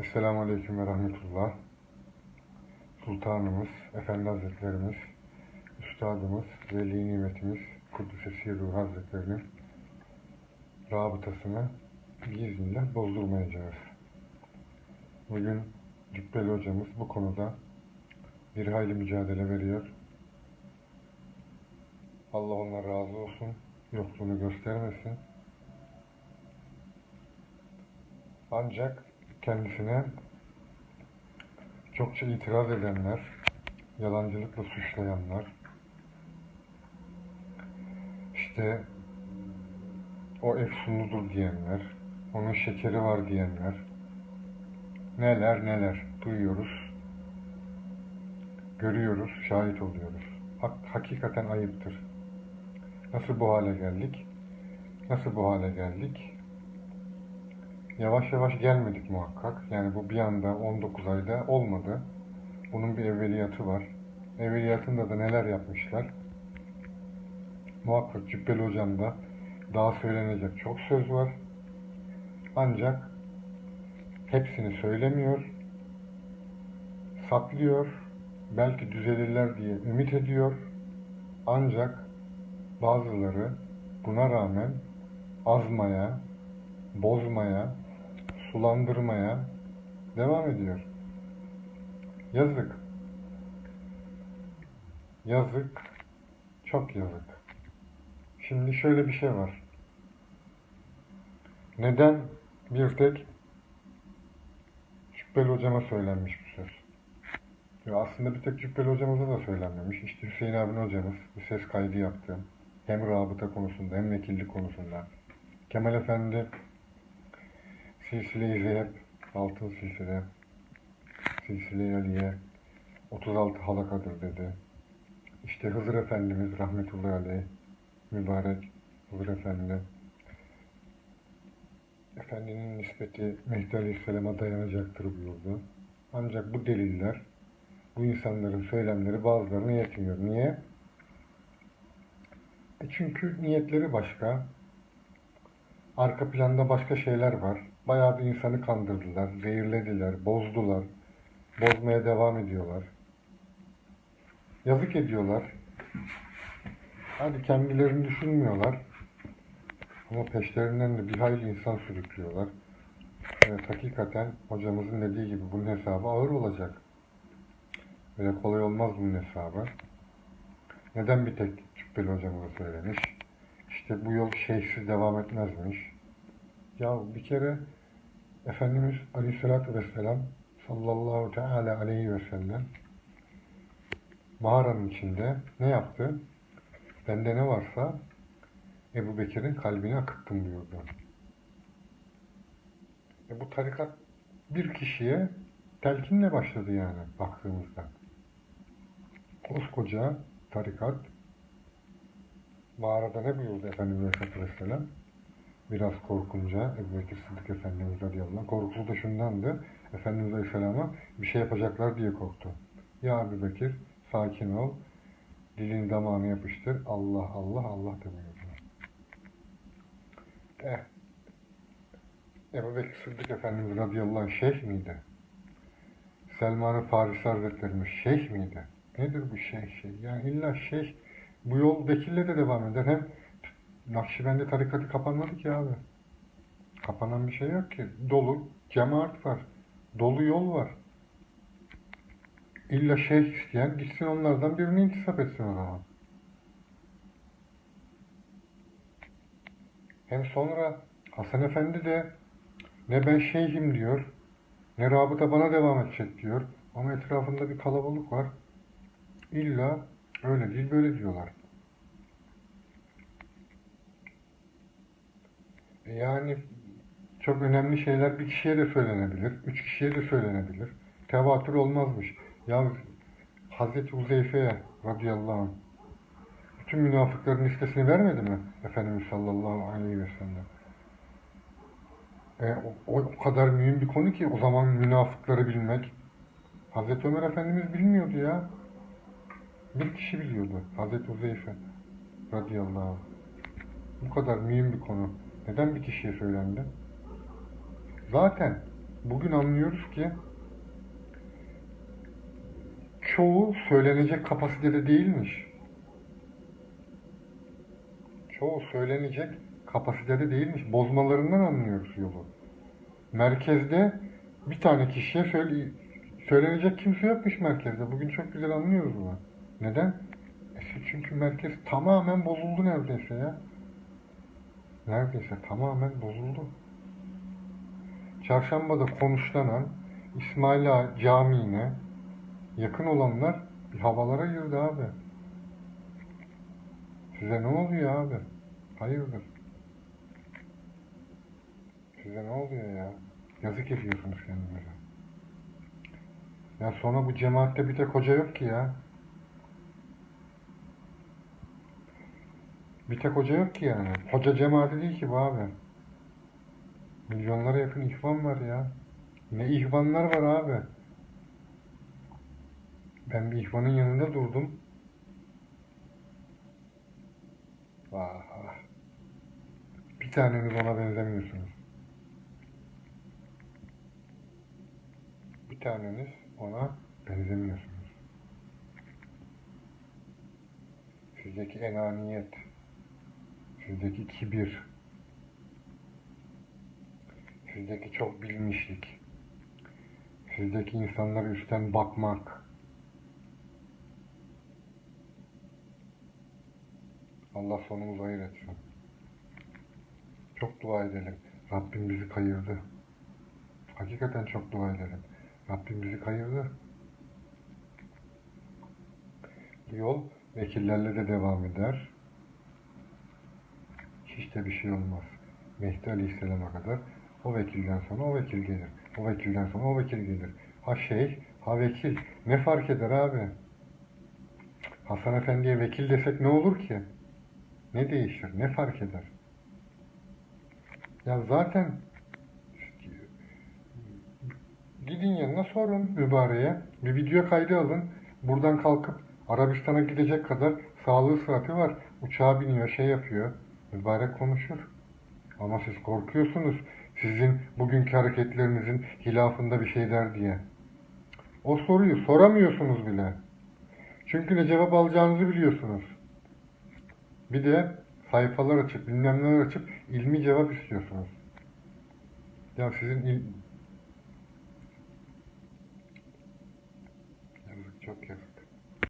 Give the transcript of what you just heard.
Esselamu Aleyküm ve Rahmetullah. Sultanımız, Efendi Hazretlerimiz, Üstadımız, Veli Nimetimiz, Kudüs'e Sirruh Hazretlerinin rabıtasını biiznillah bozdurmayacağız. Bugün Cübbeli hocamız bu konuda bir hayli mücadele veriyor. Allah ona razı olsun, yokluğunu göstermesin. Ancak kendisine çokça itiraz edenler, yalancılıkla suçlayanlar, işte o efsunludur diyenler, onun şekeri var diyenler, neler neler duyuyoruz, görüyoruz, şahit oluyoruz. Hak- hakikaten ayıptır. Nasıl bu hale geldik? Nasıl bu hale geldik? Yavaş yavaş gelmedik muhakkak. Yani bu bir anda 19 ayda olmadı. Bunun bir evveliyatı var. Evveliyatında da neler yapmışlar? Muhakkak Cübbeli Hocam'da daha söylenecek çok söz var. Ancak hepsini söylemiyor. Saklıyor. Belki düzelirler diye ümit ediyor. Ancak bazıları buna rağmen azmaya, bozmaya, sulandırmaya devam ediyor. Yazık. Yazık. Çok yazık. Şimdi şöyle bir şey var. Neden bir tek Cübbeli hocama söylenmiş bu söz? Ya aslında bir tek Cübbeli hocamıza da söylenmemiş. İşte Hüseyin abin hocamız bir ses kaydı yaptı. Hem rabıta konusunda hem vekillik konusunda. Kemal Efendi Silsile-i Zeheb, altın silsile, silsile-i Aliye, 36 halakadır dedi. İşte Hızır Efendimiz rahmetullahi aleyh, mübarek Hızır Efendi, Efendinin nispeti Mehdi Aleyhisselam'a dayanacaktır buyurdu. Ancak bu deliller, bu insanların söylemleri bazılarına yetmiyor. Niye? E çünkü niyetleri başka, arka planda başka şeyler var. Bayağı bir insanı kandırdılar, zehirlediler, bozdular. Bozmaya devam ediyorlar. Yazık ediyorlar. Hadi kendilerini düşünmüyorlar. Ama peşlerinden de bir hayli insan sürüklüyorlar. Evet, hakikaten hocamızın dediği gibi bunun hesabı ağır olacak. Öyle kolay olmaz bunun hesabı. Neden bir tek Cübbeli hocamıza söylemiş? İşte bu yol şeyhsiz devam etmezmiş. Ya bir kere Efendimiz Aleyhisselatü Vesselam sallallahu teala aleyhi ve sellem mağaranın içinde ne yaptı? Bende ne varsa Ebu Bekir'in kalbine akıttım buyurdu. E bu tarikat bir kişiye telkinle başladı yani baktığımızda. Koskoca tarikat mağarada ne buyurdu Efendimiz Aleyhisselatü Vesselam? Biraz korkunca Ebu Bekir Sıddık Efendimiz radıyallahu anh, korkusu da şundandı. Efendimiz Aleyhisselam'a bir şey yapacaklar diye korktu. Ya Ebu Bekir sakin ol. Dilini damağına yapıştır. Allah Allah Allah de buyurdu. Eh. Ebu Bekir Sıddık Efendimiz radıyallahu anh şeyh miydi? Selman-ı Farisi Hazretlerimiz şeyh miydi? Nedir bu şeyh şey? Yani illa şeyh bu yol vekille de devam eder. Hem Nakşibendi tarikatı kapanmadı ki abi. Kapanan bir şey yok ki. Dolu cemaat var. Dolu yol var. İlla şeyh isteyen gitsin onlardan birini intisap etsin o zaman. Hem sonra Hasan Efendi de ne ben şeyhim diyor, ne rabıta bana devam edecek diyor. Ama etrafında bir kalabalık var. İlla öyle değil böyle diyorlar. Yani çok önemli şeyler bir kişiye de söylenebilir, üç kişiye de söylenebilir. Tevatür olmazmış. Ya Hazreti Uzeyfe'ye radıyallahu anh bütün münafıkların listesini vermedi mi Efendimiz sallallahu aleyhi ve sellem? E, o, o kadar mühim bir konu ki o zaman münafıkları bilmek. Hazreti Ömer Efendimiz bilmiyordu ya. Bir kişi biliyordu. Hazreti Uzeyfe radıyallahu anh. Bu kadar mühim bir konu. Neden bir kişiye söylendi? Zaten bugün anlıyoruz ki çoğu söylenecek kapasitede değilmiş. Çoğu söylenecek kapasitede değilmiş. Bozmalarından anlıyoruz yolu. Merkezde bir tane kişiye söyle, söylenecek kimse yokmuş merkezde. Bugün çok güzel anlıyoruz bunu. Neden? E çünkü merkez tamamen bozuldu neredeyse ya. Neredeyse tamamen bozuldu. Çarşambada konuşlanan İsmail Ağa Camii'ne yakın olanlar bir havalara girdi abi. Size ne oluyor abi? Hayırdır? Size ne oluyor ya? Yazık ediyorsunuz kendinize. Ya sonra bu cemaatte bir tek hoca yok ki ya. Bir tek hoca yok ki yani. Hoca cemaati değil ki bu abi. Milyonlara yakın ihvan var ya. Ne ihvanlar var abi. Ben bir ihvanın yanında durdum. Vah. Bir taneniz ona benzemiyorsunuz. Bir taneniz ona benzemiyorsunuz. Sizdeki enaniyet, sizdeki kibir, sizdeki çok bilmişlik, sizdeki insanlara üstten bakmak, Allah sonumuzu hayır etsin. Çok dua edelim. Rabbim bizi kayırdı. Hakikaten çok dua edelim. Rabbim bizi kayırdı. Yol vekillerle de devam eder. Hiç bir şey olmaz. Mehdi Aleyhisselam'a kadar o vekilden sonra o vekil gelir. O vekilden sonra o vekil gelir. Ha şeyh, ha vekil. Ne fark eder abi? Hasan Efendi'ye vekil desek ne olur ki? Ne değişir? Ne fark eder? Ya zaten gidin yanına sorun mübareğe. Bir video kaydı alın. Buradan kalkıp Arabistan'a gidecek kadar sağlığı sıhhati var. Uçağa biniyor, şey yapıyor. Mübarek konuşur. Ama siz korkuyorsunuz. Sizin bugünkü hareketlerinizin hilafında bir şey der diye. O soruyu soramıyorsunuz bile. Çünkü ne cevap alacağınızı biliyorsunuz. Bir de sayfalar açıp, bilmem açıp ilmi cevap istiyorsunuz. Ya sizin il... Yazık çok yazık.